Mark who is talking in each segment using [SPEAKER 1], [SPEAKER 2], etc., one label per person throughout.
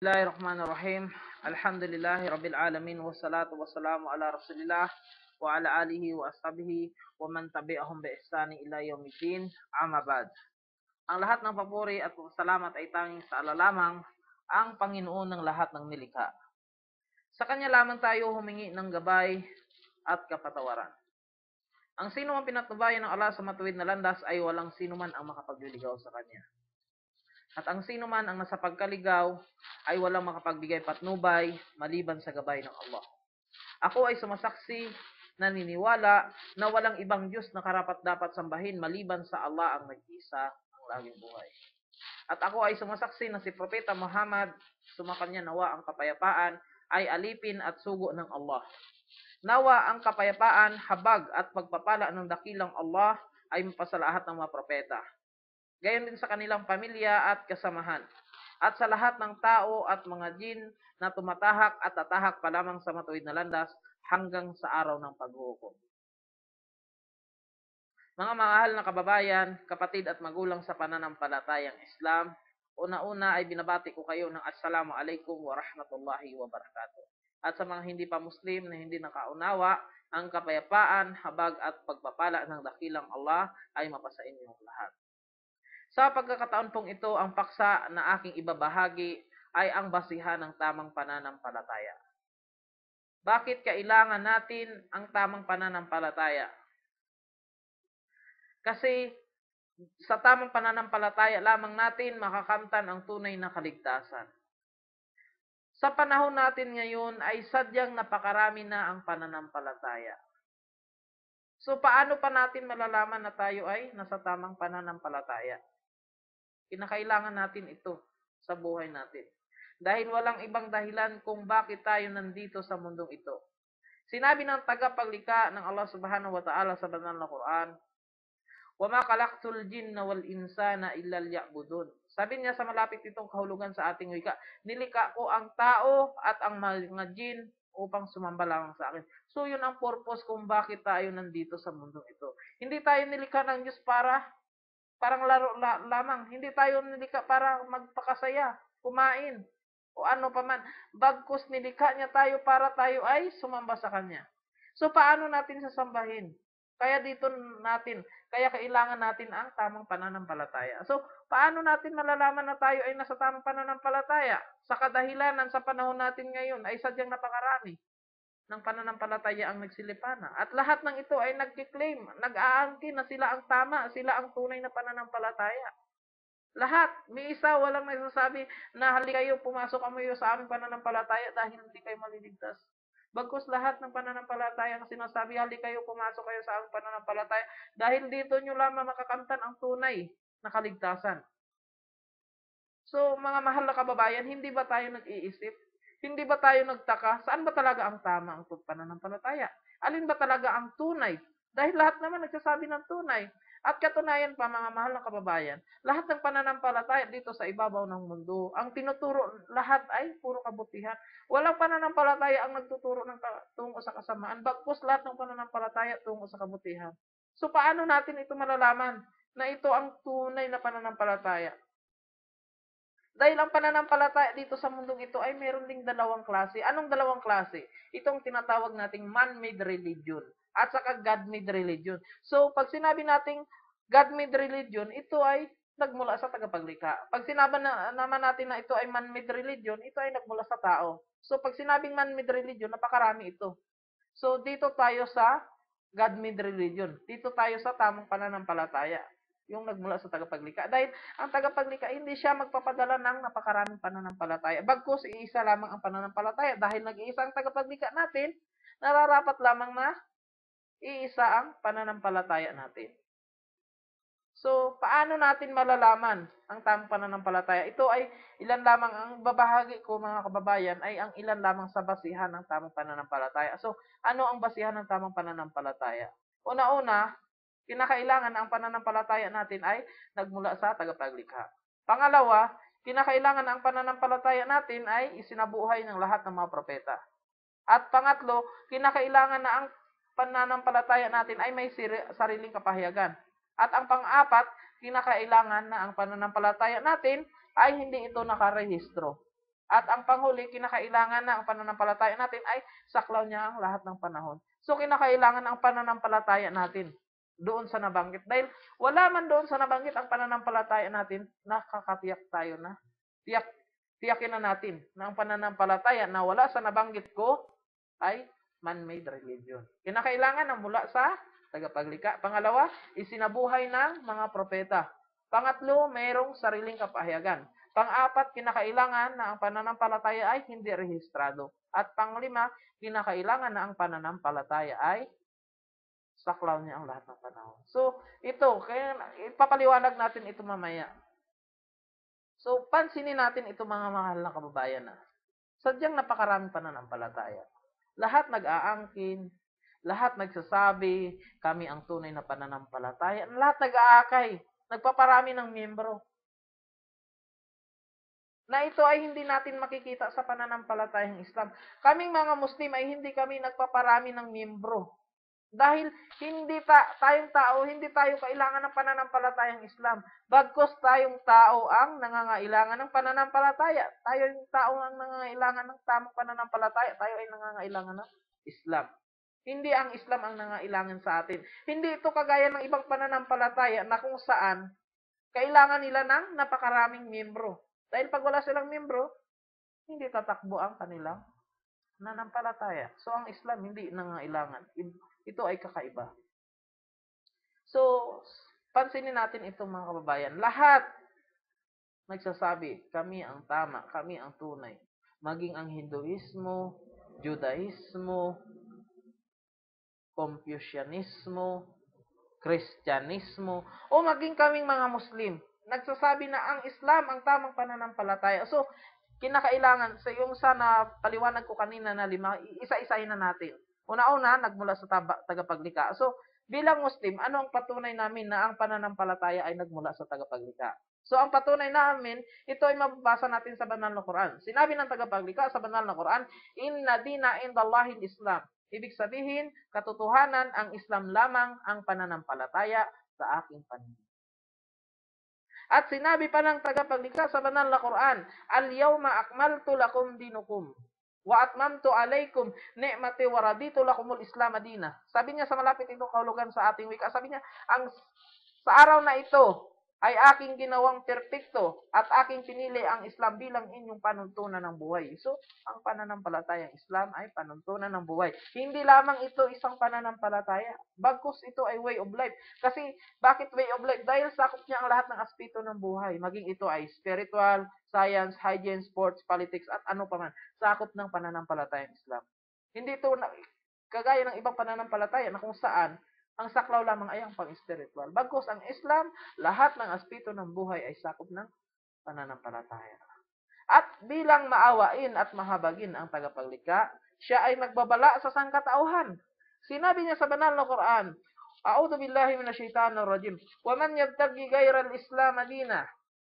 [SPEAKER 1] Bismillahirrahmanirrahim. Alhamdulillahi Rabbil Alamin. Wassalatu wassalamu ala Rasulillah wa ala alihi wa ashabihi wa man tabi'ahum bi ihsani ila yaumiddin. Amma ba'd. Ang lahat ng papuri at salamat ay tanging sa Allah lamang, ang Panginoon ng lahat ng nilikha. Sa Kanya lamang tayo humingi ng gabay at kapatawaran. Ang sino man pinatubayan ng Allah sa matuwid na landas ay walang sino man ang makapagliligaw sa Kanya. At ang sino man ang nasa pagkaligaw ay walang makapagbigay patnubay maliban sa gabay ng Allah. Ako ay sumasaksi, naniniwala na walang ibang Diyos na karapat dapat sambahin maliban sa Allah ang nag-isa ang laging buhay. At ako ay sumasaksi na si Propeta Muhammad, sumakanya nawa ang kapayapaan, ay alipin at sugo ng Allah. Nawa ang kapayapaan, habag at pagpapala ng dakilang Allah ay mapasalahat ng mga propeta gayon din sa kanilang pamilya at kasamahan, at sa lahat ng tao at mga jin na tumatahak at tatahak pa lamang sa matuwid na landas hanggang sa araw ng paghuhukom. Mga mahal na kababayan, kapatid at magulang sa pananampalatayang Islam, una-una ay binabati ko kayo ng Assalamu alaikum wa rahmatullahi wa barakatuh. At sa mga hindi pa Muslim na hindi nakaunawa, ang kapayapaan, habag at pagpapala ng dakilang Allah ay mapasa inyong lahat. Sa pagkakataon pong ito, ang paksa na aking ibabahagi ay ang basihan ng tamang pananampalataya. Bakit kailangan natin ang tamang pananampalataya? Kasi sa tamang pananampalataya lamang natin makakamtan ang tunay na kaligtasan. Sa panahon natin ngayon ay sadyang napakarami na ang pananampalataya. So paano pa natin malalaman na tayo ay nasa tamang pananampalataya? Kinakailangan natin ito sa buhay natin. Dahil walang ibang dahilan kung bakit tayo nandito sa mundong ito. Sinabi ng tagapaglikha ng Allah Subhanahu wa Ta'ala sa banal na Quran, "Wa ma khalaqtul jinna wal insana illa liya'budun." Sabi niya sa malapit itong kahulugan sa ating wika, nilikha ko ang tao at ang mga jin upang sumamba lamang sa akin. So yun ang purpose kung bakit tayo nandito sa mundong ito. Hindi tayo nilikha ng Diyos para Parang laro la, lamang. Hindi tayo nilikha para magpakasaya, kumain, o ano pa man. Bagkus nilikha niya tayo para tayo ay sumamba sa Kanya. So, paano natin sasambahin? Kaya dito natin, kaya kailangan natin ang tamang pananampalataya. So, paano natin malalaman na tayo ay nasa tamang pananampalataya? Sa kadahilanan sa panahon natin ngayon ay sadyang napakarami ng pananampalataya ang nagsilipana. At lahat ng ito ay nagkiklaim, nag-aangkin na sila ang tama, sila ang tunay na pananampalataya. Lahat, may isa walang nagsasabi na hali kayo, pumasok kamo sa aming pananampalataya dahil hindi kayo maliligtas. Bagkus lahat ng pananampalataya ang sinasabi, hali kayo, pumasok kayo sa aming pananampalataya dahil dito nyo lamang makakamtan ang tunay na kaligtasan. So, mga mahal na kababayan, hindi ba tayo nag-iisip hindi ba tayo nagtaka? Saan ba talaga ang tama ang pananampalataya? Alin ba talaga ang tunay? Dahil lahat naman nagsasabi ng tunay. At katunayan pa, mga mahal na kababayan, lahat ng pananampalataya dito sa ibabaw ng mundo, ang tinuturo lahat ay puro kabutihan. Walang pananampalataya ang nagtuturo ng tungo sa kasamaan. Bagpos lahat ng pananampalataya tungo sa kabutihan. So paano natin ito malalaman na ito ang tunay na pananampalataya? Dahil ang pananampalataya dito sa mundong ito ay meron ding dalawang klase. Anong dalawang klase? Itong tinatawag nating man-made religion at saka God-made religion. So, pag sinabi nating God-made religion, ito ay nagmula sa tagapaglikha. Pag sinabi na, naman natin na ito ay man-made religion, ito ay nagmula sa tao. So, pag sinabing man-made religion, napakarami ito. So, dito tayo sa God-made religion. Dito tayo sa tamang pananampalataya yung nagmula sa tagapaglikha. Dahil ang tagapaglikha, hindi siya magpapadala ng napakaraming pananampalataya. Bagkus, iisa lamang ang pananampalataya. Dahil nag-iisa ang tagapaglikha natin, nararapat lamang na iisa ang pananampalataya natin. So, paano natin malalaman ang tamang pananampalataya? Ito ay ilan lamang ang babahagi ko mga kababayan ay ang ilan lamang sa basihan ng tamang pananampalataya. So, ano ang basihan ng tamang pananampalataya? Una-una, kinakailangan ang pananampalataya natin ay nagmula sa tagapaglikha. Pangalawa, kinakailangan ang pananampalataya natin ay isinabuhay ng lahat ng mga propeta. At pangatlo, kinakailangan na ang pananampalataya natin ay may sariling kapahayagan. At ang pang-apat, kinakailangan na ang pananampalataya natin ay hindi ito nakarehistro. At ang panghuli, kinakailangan na ang pananampalataya natin ay saklaw niya ang lahat ng panahon. So, kinakailangan ang pananampalataya natin doon sa nabanggit. Dahil wala man doon sa nabanggit ang pananampalataya natin, nakakatiyak tayo na. Tiyak, tiyakin na natin na ang pananampalataya na wala sa nabanggit ko ay man-made religion. Kinakailangan na mula sa tagapaglikha. Pangalawa, isinabuhay ng mga propeta. Pangatlo, mayroong sariling kapahayagan. Pang-apat, kinakailangan na ang pananampalataya ay hindi rehistrado. At panglima, kinakailangan na ang pananampalataya ay saklaw niya ang lahat ng panahon. So, ito, kaya ipapaliwanag natin ito mamaya. So, pansinin natin ito mga mahal na kababayan na. Sadyang napakaraming pananampalataya. Lahat nag-aangkin, lahat nagsasabi, kami ang tunay na pananampalataya. Lahat nag-aakay, nagpaparami ng miyembro na ito ay hindi natin makikita sa pananampalatayang Islam. Kaming mga Muslim ay hindi kami nagpaparami ng miyembro. Dahil hindi ta tayong tao, hindi tayo kailangan ng pananampalatayang Islam. Bagkos tayong tao ang nangangailangan ng pananampalataya. Tayo yung tao ang nangangailangan ng tamang pananampalataya. Tayo ay nangangailangan ng Islam. Hindi ang Islam ang nangailangan sa atin. Hindi ito kagaya ng ibang pananampalataya na kung saan kailangan nila ng napakaraming miyembro. Dahil pag wala silang miyembro, hindi tatakbo ang kanilang nanampalataya. So, ang Islam hindi nangailangan. Ito ay kakaiba. So, pansinin natin ito mga kababayan. Lahat nagsasabi, kami ang tama, kami ang tunay. Maging ang Hinduismo, Judaismo, Confucianismo, Kristyanismo, o maging kaming mga Muslim nagsasabi na ang Islam ang tamang pananampalataya. So, kinakailangan sa yung sana paliwanag ko kanina na lima, isa-isahin na natin. Una-una, nagmula sa taba, tagapaglikha. So, bilang Muslim, ano ang patunay namin na ang pananampalataya ay nagmula sa tagapaglikha? So, ang patunay namin, ito ay mababasa natin sa banal na Quran. Sinabi ng tagapaglikha sa banal na Quran, Inna dina indallahi Islam. Ibig sabihin, katotohanan, ang Islam lamang ang pananampalataya sa aking paningin. At sinabi pa ng tagapaglikha sa banal na Quran, Al-yawma akmaltu lakum dinukum wa atmamtu alaykum ni'mati wa raditu lakumul Islam adina. Sabi niya sa malapit itong kahulugan sa ating wika, sabi niya, ang sa araw na ito, ay aking ginawang perpekto at aking pinili ang Islam bilang inyong panuntunan ng buhay. So, ang pananampalatayang Islam ay panuntunan ng buhay. Hindi lamang ito isang pananampalataya. Bagkus ito ay way of life. Kasi, bakit way of life? Dahil sakop niya ang lahat ng aspeto ng buhay. Maging ito ay spiritual, science, hygiene, sports, politics, at ano pa man. Sakop ng pananampalatayang Islam. Hindi ito kagaya ng ibang pananampalataya na kung saan ang saklaw lamang ay ang pang-spiritual. Bagkus ang Islam, lahat ng aspeto ng buhay ay sakop ng pananampalataya. At bilang maawain at mahabagin ang tagapaglikha, siya ay nagbabala sa sangkatauhan. Sinabi niya sa banal na Quran, A'udhu billahi minasyaitanir rajim. Wa man yabtaghi ghayra al-islam dina,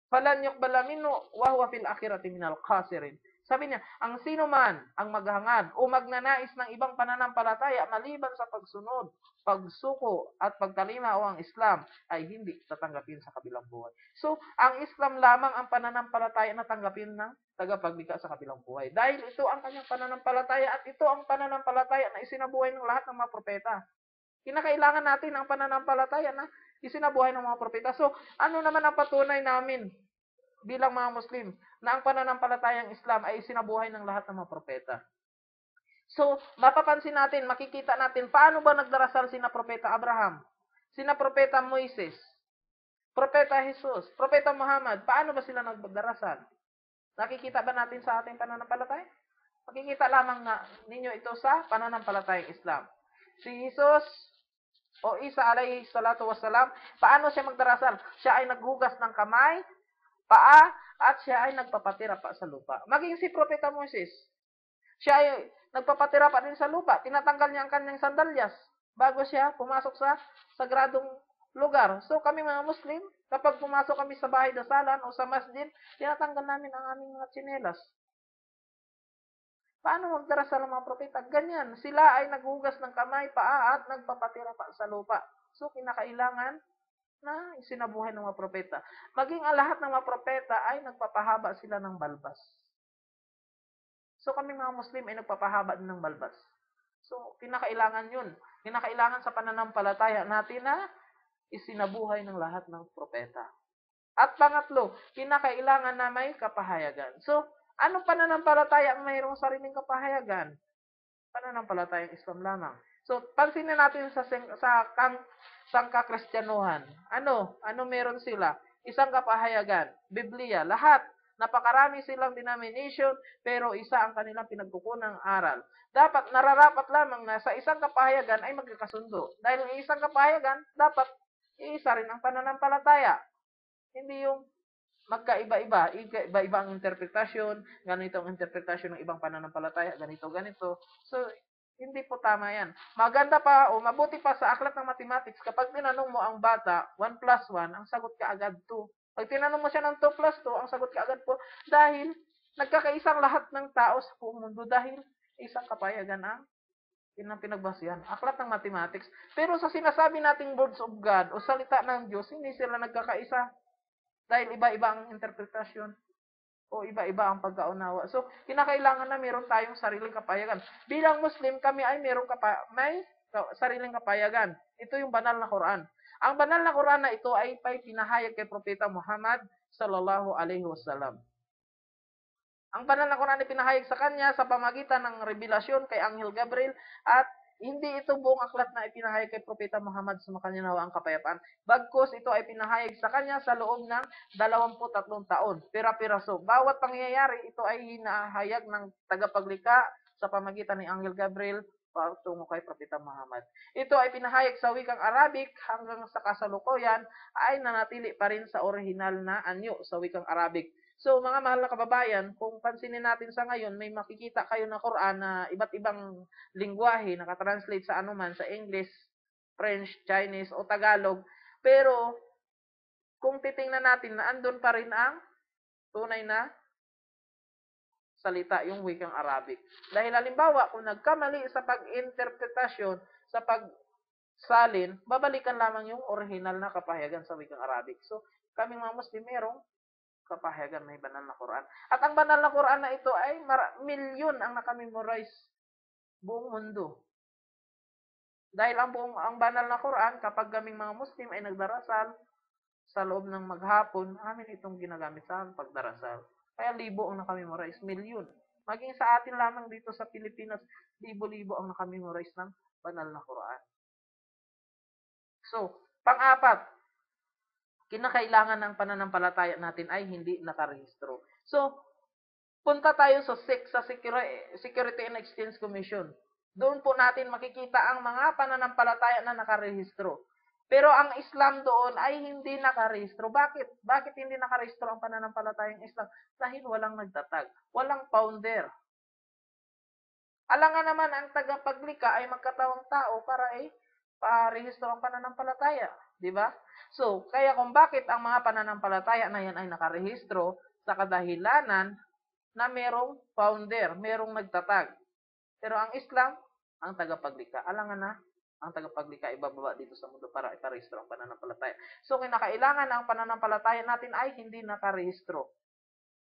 [SPEAKER 1] falan yuqbala minhu wa huwa fil akhirati minal khasirin. Sabi niya, ang sino man ang maghangad o magnanais ng ibang pananampalataya maliban sa pagsunod, pagsuko at pagtalima o ang Islam ay hindi tatanggapin sa kabilang buhay. So, ang Islam lamang ang pananampalataya na tanggapin ng tagapaglikha sa kabilang buhay. Dahil ito ang kanyang pananampalataya at ito ang pananampalataya na isinabuhay ng lahat ng mga propeta. Kinakailangan natin ang pananampalataya na isinabuhay ng mga propeta. So, ano naman ang patunay namin bilang mga Muslim na ang pananampalatayang Islam ay sinabuhay ng lahat ng mga propeta. So, mapapansin natin, makikita natin, paano ba nagdarasal sina Propeta Abraham, sina Propeta Moises, Propeta Jesus, Propeta Muhammad, paano ba sila nagdarasal? Nakikita ba natin sa ating pananampalataya? Makikita lamang na ninyo ito sa pananampalatayang Islam. Si Jesus, o Isa alayhi salatu wasalam, paano siya magdarasal? Siya ay naghugas ng kamay, paa, at siya ay nagpapatira pa sa lupa. Maging si Propeta Moses, siya ay nagpapatira pa din sa lupa. Tinatanggal niya ang kanyang sandalyas bago siya pumasok sa sagradong lugar. So kami mga Muslim, kapag pumasok kami sa bahay dasalan o sa masjid, tinatanggal namin ang aming mga tsinelas. Paano magdarasal ang mga propeta? Ganyan. Sila ay naghugas ng kamay, paa at nagpapatira pa sa lupa. So kinakailangan na isinabuhay ng mga propeta. Maging ang lahat ng mga propeta ay nagpapahaba sila ng balbas. So kami mga Muslim ay nagpapahaba din ng balbas. So kinakailangan yun. Kinakailangan sa pananampalataya natin na isinabuhay ng lahat ng propeta. At pangatlo, kinakailangan na may kapahayagan. So, anong pananampalataya ang mayroong sariling kapahayagan? Pananampalatayang Islam lamang. So, pansinin natin sa sa kang sangka-kristyanuhan. Ano? Ano meron sila? Isang kapahayagan, Biblia, lahat. Napakarami silang denomination, pero isa ang kanilang pinagkukunang aral. Dapat nararapat lamang na sa isang kapahayagan ay magkakasundo. Dahil ang isang kapahayagan, dapat iisa rin ang pananampalataya. Hindi yung magkaiba-iba, iba-iba ang interpretasyon, ganito ang interpretasyon ng ibang pananampalataya, ganito, ganito. So, hindi po tama yan. Maganda pa o mabuti pa sa aklat ng mathematics, kapag tinanong mo ang bata, 1 plus 1, ang sagot ka agad 2. Pag tinanong mo siya ng 2 plus 2, ang sagot ka agad po, dahil nagkakaisang lahat ng tao sa buong mundo dahil isang kapayagan ang yun ang pinagbasihan. Aklat ng mathematics. Pero sa sinasabi nating words of God o salita ng Diyos, hindi sila nagkakaisa. Dahil iba-iba ang interpretasyon o iba-iba ang pagkaunawa. So, kinakailangan na meron tayong sariling kapayagan. Bilang Muslim, kami ay meron kapa may sariling kapayagan. Ito yung banal na Quran. Ang banal na Quran na ito ay pay pinahayag kay Propeta Muhammad sallallahu alaihi wasallam. Ang banal na Quran ay pinahayag sa kanya sa pamagitan ng revelasyon kay Anghel Gabriel at hindi ito buong aklat na ipinahayag kay Propeta Muhammad sa makanya nawa ang kapayapaan. Bagkos ito ay pinahayag sa kanya sa loob ng 23 taon. Pira-piraso. Bawat pangyayari, ito ay hinahayag ng tagapaglikha sa pamagitan ni Angel Gabriel patungo kay Propeta Muhammad. Ito ay pinahayag sa wikang Arabic hanggang sa kasalukuyan ay nanatili pa rin sa orihinal na anyo sa wikang Arabic. So, mga mahal na kababayan, kung pansinin natin sa ngayon, may makikita kayo na Quran na iba't ibang lingwahe, nakatranslate sa anuman, sa English, French, Chinese, o Tagalog. Pero, kung titingnan natin na andun pa rin ang tunay na salita, yung wikang Arabic. Dahil halimbawa, kung nagkamali sa pag-interpretasyon, sa pagsalin, babalikan lamang yung original na kapahayagan sa wikang Arabic. So, kaming mga Muslim, merong kapahayagan may banal na Quran. At ang banal na Quran na ito ay milyon ang nakamemorize buong mundo. Dahil ang buong ang banal na Quran kapag kaming mga Muslim ay nagdarasal sa loob ng maghapon, amin itong ginagamit sa pagdarasal. Kaya libo ang nakamemorize, milyon. Maging sa atin lamang dito sa Pilipinas, libo-libo ang nakamemorize ng banal na Quran. So, pang-apat, kinakailangan ng pananampalataya natin ay hindi nakarehistro. So, punta tayo sa SEC, sa Security and Exchange Commission. Doon po natin makikita ang mga pananampalataya na nakarehistro. Pero ang Islam doon ay hindi nakarehistro. Bakit? Bakit hindi nakarehistro ang pananampalatayang Islam? Dahil walang nagtatag. Walang founder. Alangan naman ang tagapaglikha ay magkatawang tao para ay parehistro ang pananampalataya. Di ba? So, kaya kung bakit ang mga pananampalataya na yan ay nakarehistro sa kadahilanan na merong founder, merong nagtatag. Pero ang Islam, ang tagapaglikha. Alangan na, ang tagapaglikha ibababa dito sa mundo para iparehistro ang pananampalataya. So, kinakailangan ang pananampalataya natin ay hindi nakarehistro.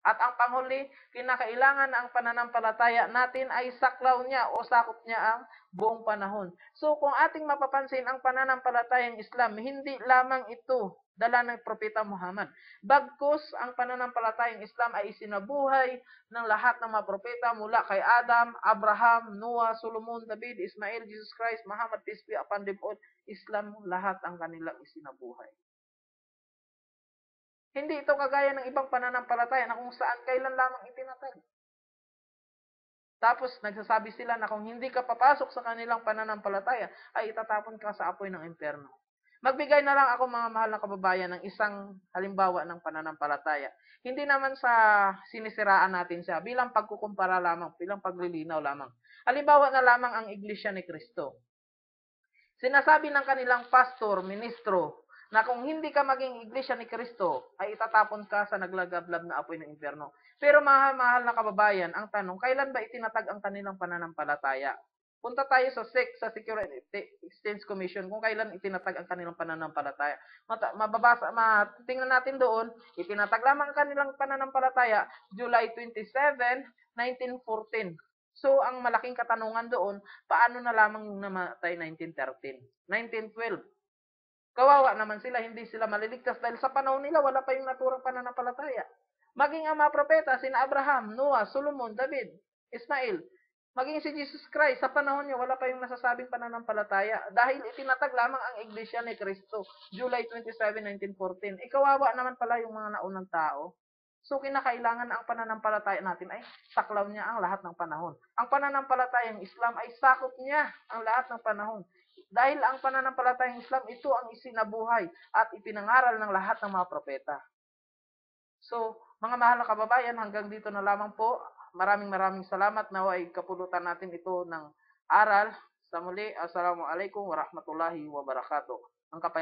[SPEAKER 1] At ang panghuli, kinakailangan ang pananampalataya natin ay saklaw niya o sakop niya ang buong panahon. So kung ating mapapansin ang pananampalatayang Islam, hindi lamang ito dala ng Propeta Muhammad. Bagkus ang pananampalatayang Islam ay isinabuhay ng lahat ng mga propeta mula kay Adam, Abraham, Noah, Solomon, David, Ismail, Jesus Christ, Muhammad, peace be upon them all. Islam lahat ang kanilang isinabuhay. Hindi ito kagaya ng ibang pananampalataya na kung saan kailan lamang itinatag. Tapos nagsasabi sila na kung hindi ka papasok sa kanilang pananampalataya, ay itatapon ka sa apoy ng impyerno. Magbigay na lang ako mga mahal na kababayan ng isang halimbawa ng pananampalataya. Hindi naman sa sinisiraan natin siya bilang pagkukumpara lamang, bilang paglilinaw lamang. Halimbawa na lamang ang Iglesia ni Kristo. Sinasabi ng kanilang pastor, ministro, na kung hindi ka maging iglesia ni Kristo, ay itatapon ka sa naglagablab na apoy ng impyerno. Pero mahal-mahal na kababayan, ang tanong, kailan ba itinatag ang kanilang pananampalataya? Punta tayo sa SEC, sa Security Exchange Commission, kung kailan itinatag ang kanilang pananampalataya. Mata, mababasa, matingnan natin doon, itinatag lamang ang kanilang pananampalataya July 27, 1914. So, ang malaking katanungan doon, paano na lamang yung namatay 1913, 1912? Kawawa naman sila, hindi sila maliligtas dahil sa panahon nila wala pa yung naturang pananampalataya. Maging ang mga propeta, sina Abraham, Noah, Solomon, David, Ismail, maging si Jesus Christ, sa panahon niya wala pa yung nasasabing pananampalataya dahil itinatag lamang ang Iglesia ni Cristo, July 27, 1914. Ikawawa naman pala yung mga naunang tao. So, kinakailangan na ang pananampalataya natin ay saklaw niya ang lahat ng panahon. Ang pananampalatayang Islam ay sakop niya ang lahat ng panahon. Dahil ang pananampalatayang Islam, ito ang isinabuhay at ipinangaral ng lahat ng mga propeta. So, mga mahal na kababayan, hanggang dito na lamang po. Maraming maraming salamat. Nawa ay kapulutan natin ito ng aral. Sa muli, Assalamualaikum warahmatullahi wabarakatuh. Ang kapay